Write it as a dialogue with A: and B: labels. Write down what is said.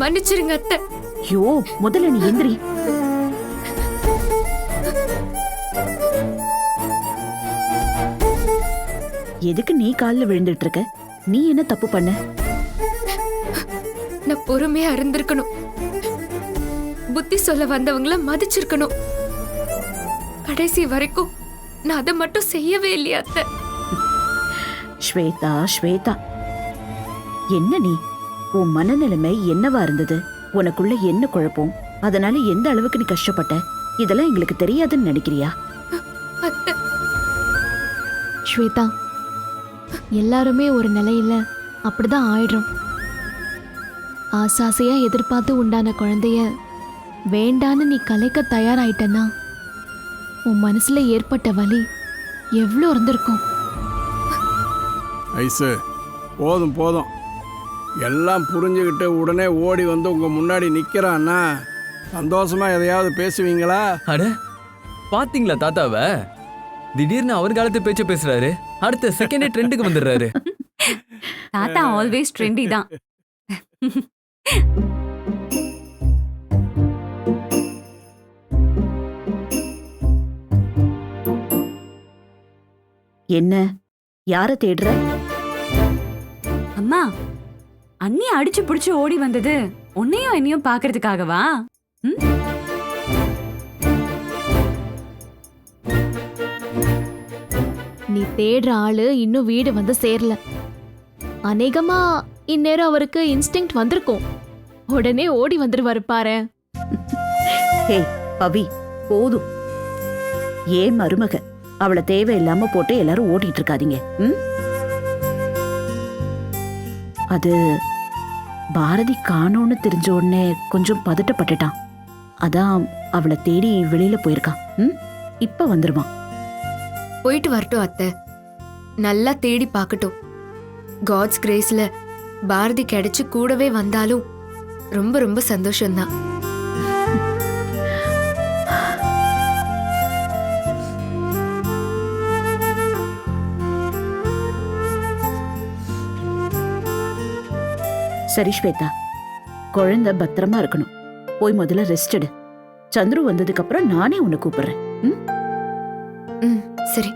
A: மன்னிச்சிருங்க அத்தை.
B: ஐயோ முதல்ல நீ எந்திரி. எதுக்கு நீ கால்ல விழுந்துட்டு இருக்க நீ என்ன தப்பு பண்ண?
A: நான் பொறுமையா இருந்திருக்கணும். புத்தி சொல்ல வந்தவங்கள மதிச்சிருக்கணும். கடைசி வரைக்கும் நான் அதை மட்டும் செய்யவே இல்லையா அத்தை?
B: ஸ்வேதா ஸ்வேதா. என்ன நீ? உன் மனநிலைமை என்னவா இருந்தது? உனக்குள்ள என்ன குழப்பம்? அதனால எந்த அளவுக்கு நீ கஷ்டப்பட்ட? இதெல்லாம் எங்களுக்கு தெரியாதுன்னு நினைக்கிறியா?
C: ஸ்வேதா எல்லாருமே ஒரு நிலையில அப்படிதான் ஆயிடுறோம். ஆசாசையா எதிர்பார்த்து உண்டான குழந்தைய வேண்டான்னு நீ கலைக்க தயாராயிட்டனா? உன் மனசுல ஏற்பட்ட வலி எவ்வளோ இருந்திருக்கும்?
D: ஐசு போதும் போதும். எல்லாம் புரிஞ்சுக்கிட்டு உடனே ஓடி வந்து உங்கள் முன்னாடி நிற்கிறான்னா சந்தோஷமா எதையாவது பேசுவீங்களா?
E: அட பாத்தீங்களா தாத்தாவ? திடீர்னு அவர் காலத்து பேச்ச பேசுறாரு. அடுத்த செகண்டே ட்ரெண்டுக்கு வந்துடுறாரு.
F: தாத்தா ஆல்வேஸ் ட்ரெண்டி தான்.
B: என்ன? யார தேடுற?
F: அம்மா அண்ணி அடிச்சு புடிச்சு ஓடி வந்தது. உன்னையும் என்னையும் பாக்குறதுக்காகவா?
C: நீ தேடுற ஆளு இன்னும் வீடு வந்து சேரல. அநேகமா இந்நேரம் அவருக்கு இன்ஸ்டிங்க்ட் வந்திருக்கும். உடனே ஓடி வந்துருவாரு பாரு.
B: ஹே பவி போதும். ஏன் மருமக? அவளை தேவையில்லாம போட்டு எல்லாரும் ஓடிட்டு இருக்காதீங்க. ம்? அது பாரதி காணோன்னு தெரிஞ்ச உடனே கொஞ்சம் பதட்டப்பட்டுட்டான். அதான் அவளை தேடி வெளியில போயிருக்கான் ம்? இப்ப வந்துருவான்.
A: போயிட்டு வரட்டும் அத்தை. நல்லா தேடி பார்க்கட்டும். காட்ஸ் கிரேஸ்ல பாரதி கிடைச்சு கூடவே வந்தாலும் ரொம்ப ரொம்ப சந்தோஷம்தான்.
B: சரி ஸ்வேதா. குழந்தை பத்திரமா இருக்கணும். போய் முதல்ல ரெஸ்ட் எடு. சந்துரு வந்ததுக்கு அப்புறம் நானே உன்னை கூப்பிடுறேன். ம்?
A: ம் சரி.